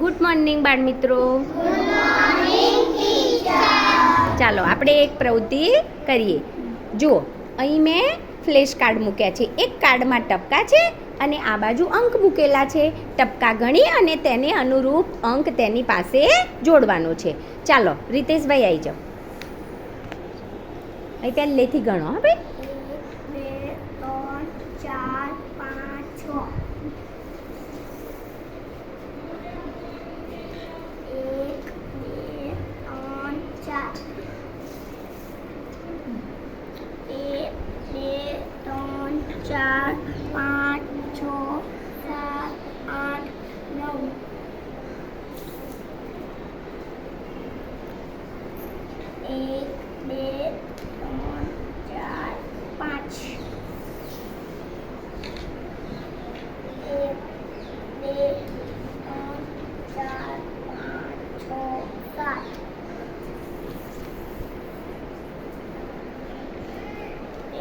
Good morning બાળ મિત્રો ચાલો, આપણે એક પ્રવૃત્તિ કરીએ. જુઓ, અહીં મેં ફ્લેશ કાર્ડ મૂક્યા છે. એક કાર્ડમાં ટપકા છે અને આ બાજુ અંક મૂકેલા છે. ટપકા ગણી અને તેને અનુરૂપ અંક તેની પાસે જોડવાનો છે. ચાલો, રીતેશભાઈ આવી જાઓ. અહીં પહેલેથી ગણો, હા ભાઈ એક બે ત્રણ ચાર પાંચ છ એક બે ત્રણ ચાર એક બે ત્રણ ચાર પાંચ છ સાત આઠ નવ એક બે ત્રણ ચાર પાંચ એક બે ત્રણ ચાર પાંચ છ સાત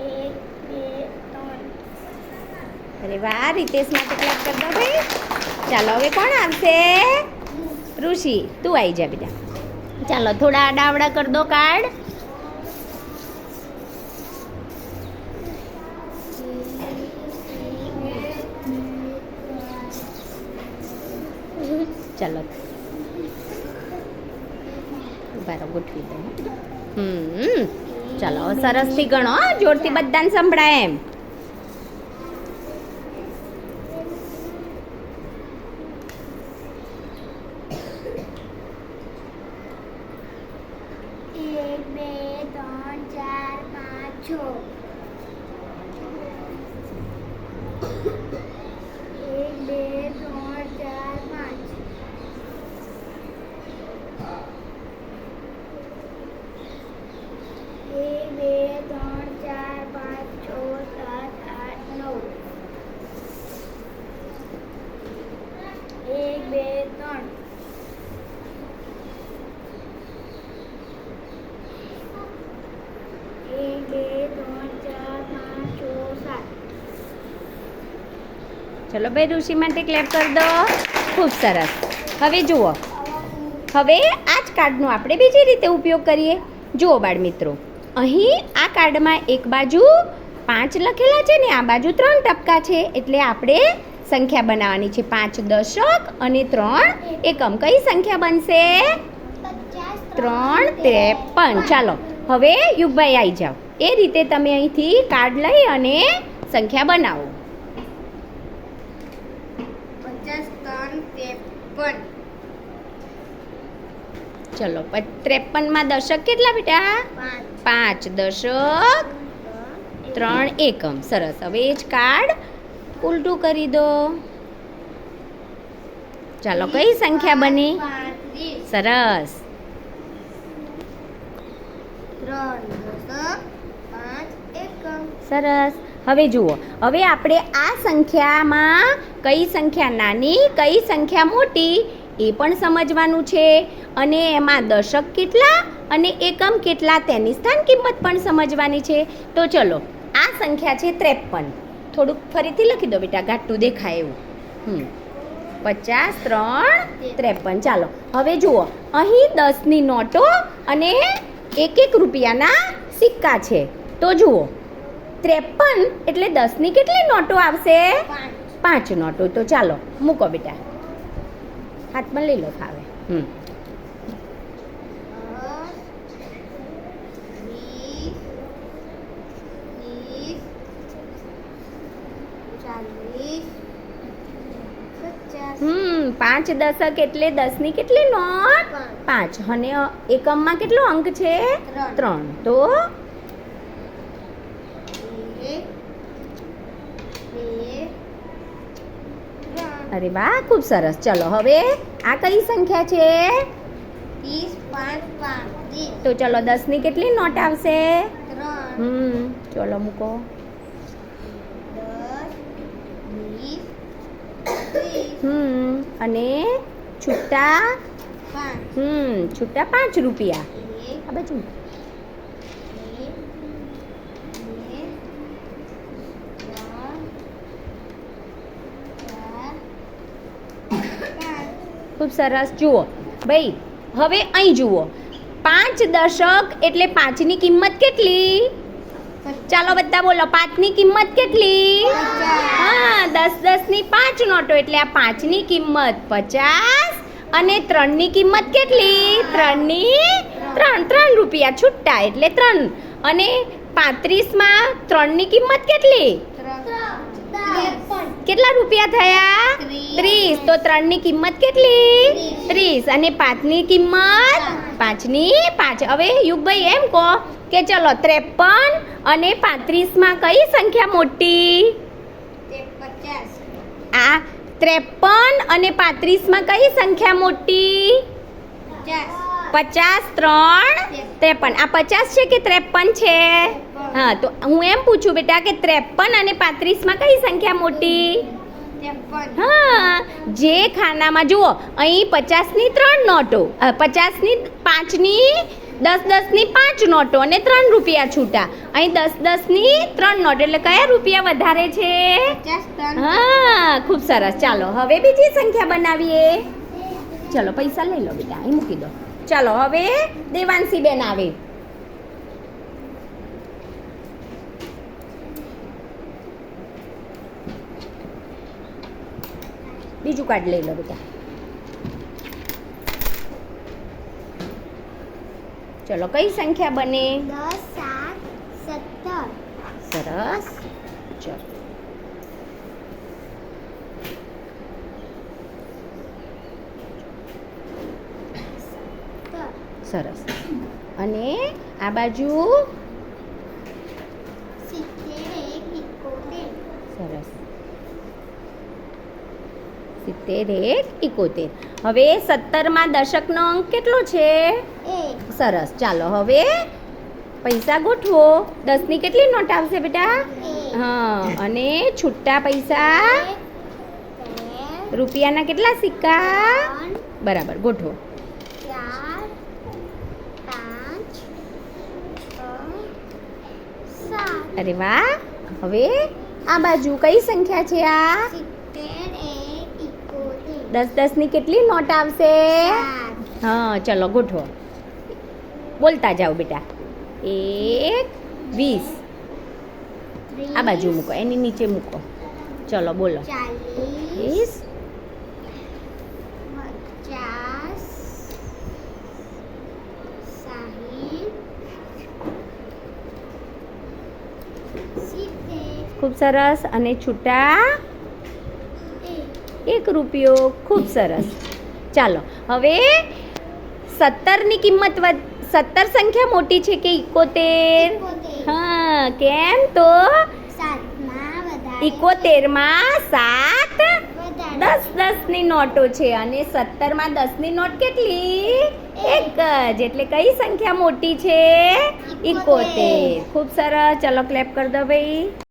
એક બે ત્રણ અરે વાહ રીતેશ માટે ક્લેપ કરી દો ભાઈ ચાલો, હવે કોણ આવશે? ઋષિ, તું આવી જા બેટા. ચાલો, થોડા આડાવડા કરી દો કાર્ડ ચાલો. ઊભા ગોઠવી દો. હમ ચાલો સરસથી ગણો જોરથી બધાને સંભળાય એમ એક બે ત્રણ ચાર પાંચ છ એક બે ત્રણ ચાર પાંચ એક બે ત્રણ ચાર પાંચ છ સાત આઠ નવ એક બે ત્રણ એક બે ત્રણ ચાર પાંચ છ સાત ચલો ભાઈ ઋષિ માટે ક્લેપ કરી દો. ખૂબ સરસ. હવે જુઓ. હવે આ જ કાર્ડનો આપણે બીજી રીતે ઉપયોગ કરીએ. જુઓ બાળ મિત્રો અહીં આ કાર્ડમાં એક બાજુ પાંચ લખેલા છે ને આ બાજુ ત્રણ ટપકા છે. એટલે આપણે સંખ્યા બનાવવાની છે પાંચ દશક અને ત્રણ એકમ. કઈ સંખ્યા બનશે? ત્રણ ત્રેપન. ચાલો, હવે યુગભાઈ આવી જાઓ. એ રીતે તમે અહીંથી કાર્ડ લઈ અને સંખ્યા બનાવો પચાસ ત્રણ ત્રેપન. ચલો ત્રેપનમાં દશક કેટલા બેટા? પાંચ. દશક. ત્રણ એકમ. સરસ. હવે એ જ કાર્ડ ઉલટું કરી દો. ચાલો કઈ સંખ્યા બની? સરસ. સરસ. હવે જુઓ, હવે આપણે આ સંખ્યામાં કઈ સંખ્યા નાની, કઈ સંખ્યા મોટી, એ પણ સમજવાનું છે. અને એમાં દશક કેટલા અને એકમ કેટલા તેની સ્થાન કિંમત પણ સમજવાની છે. તો ચલો, આ સંખ્યા છે ત્રેપન. થોડુંક ફરીથી લખી દો બેટા, ઘાટું દેખાય એવું. હમ, પચાસ, ત્રણ, ત્રેપન. ચાલો, હવે જુઓ, અહીં દસની નોટો અને એક એક રૂપિયાના સિક્કા છે. તો જુઓ ત્રેપન એટલે દસની કેટલી નોટો આવશે? પાંચ. નોટો. તો ચાલો મૂકો બેટા. હાથમાં લઈ લો ફાવે. હમ. દસ પાંચ દશક એટલે દસની કેટલી નોટ? પાંચ. અને એકમમાં કેટલો અંક છે. ત્રણ. તો એક બે ત્રણ અરે વાહ ખૂબ સરસ. ચલો હવે આ કઈ સંખ્યા છે? તો ચલો દસની કેટલી નોટ આવશે? હમ ચલો મૂકો. હમ અને છૂટા હમ છૂટા પાંચ રૂપિયા. આ બાજુ એક બે ત્રણ ચાર પાંચ ખૂબ સરસ. જુઓ. ભાઈ, હવે અહીં જુઓ. પાંચ દશક એટલે પાંચની કિંમત કેટલી? ચાલો બધા બોલો, પાંચની કિંમત કેટલી? હા, દસ દસની પાંચ નોટો એટલે આ પાંચની કિંમત પચાસ અને ત્રણની કિંમત કેટલી? ત્રણની ત્રણ ત્રણ રૂપિયા છૂટા એટલે ત્રણ. અને પાંત્રીસમાં ત્રણની કિંમત કેટલી? કેટલા રૂપિયા થયા? ત્રીસ. તો ત્રણની કિંમત કેટલી? ત્રીસ. અને પાંચની કિંમત? પાંચની પાંચ. હવે યુગભાઈ એમ કહો કે ચલો ત્રેપન અને પાંત્રીસમાં કઈ સંખ્યા મોટી? આ ત્રેપન અને પાંત્રીસમાં કઈ સંખ્યા મોટી? પચાસ. ત્રણ. ત્રેપન. આ પચાસ છે કે ત્રેપન છે? હા તો હું એમ પૂછું બેટા કે ત્રેપન અને પાંત્રીસમાં કઈ સંખ્યા મોટી? હા જે ખાનામાં જુઓ અહીં પચાસની ત્રણ નોટો પચાસની પાંચની દસ દસની પાંચ નોટો અને ત્રણ રૂપિયા છૂટા. અહીં દસ દસની ત્રણ નોટ એટલે કયા રૂપિયા વધારે છે? હા ખૂબ સરસ. ચાલો હવે બીજી સંખ્યા બનાવીએ. ચલો પૈસા લઈ લો બેટા અહીં મૂકી દો. ચાલો હવે દેવાંશી બેન આવે. બીજું કાર્ડ લઈ લો બેટા. ચલો કઈ સંખ્યા બને? દસ સાત સત્તર. સરસ. ચલો. સરસ. અને આ બાજુ? સરસ. સિત્તેર એક ઇકોતેર. હવે સત્તરમાં દશકનો અંક કેટલો છે? સરસ. ચાલો હવે પૈસા ગોઠવો. દસની કેટલી નોટ આવશે બેટા? હા અને છૂટા પૈસા? રૂપિયાના કેટલા સિક્કા? બરાબર ગોઠવો. અરે વાહ. હવે આ બાજુ કઈ સંખ્યા છે આ? એકોતેર દસ દસની કેટલી નોટ આવશે? હા ચલો ગોઠવો. બોલતા જાઓ બેટા. એક વીસ. આ બાજુ મૂકો એની નીચે મૂકો. ચલો બોલો. વીસ ખૂબ સરસ. અને છૂટા એક રૂપિયો ખૂબ સરસ. ચાલો હવે સત્તરની કિંમત વધ સત્તર સંખ્યા મોટી છે કે ઇકોતેર? હા કેમ તો? ઇકોતેરમાં સાત દસ દસની નોટો છે અને સત્તરમાં દસની નોટ કેટલી? એક. જ. એટલે કઈ સંખ્યા મોટી છે? ઇકોતેર. ખૂબ સરસ. ચલો ક્લેપ કરી દો ભાઈ.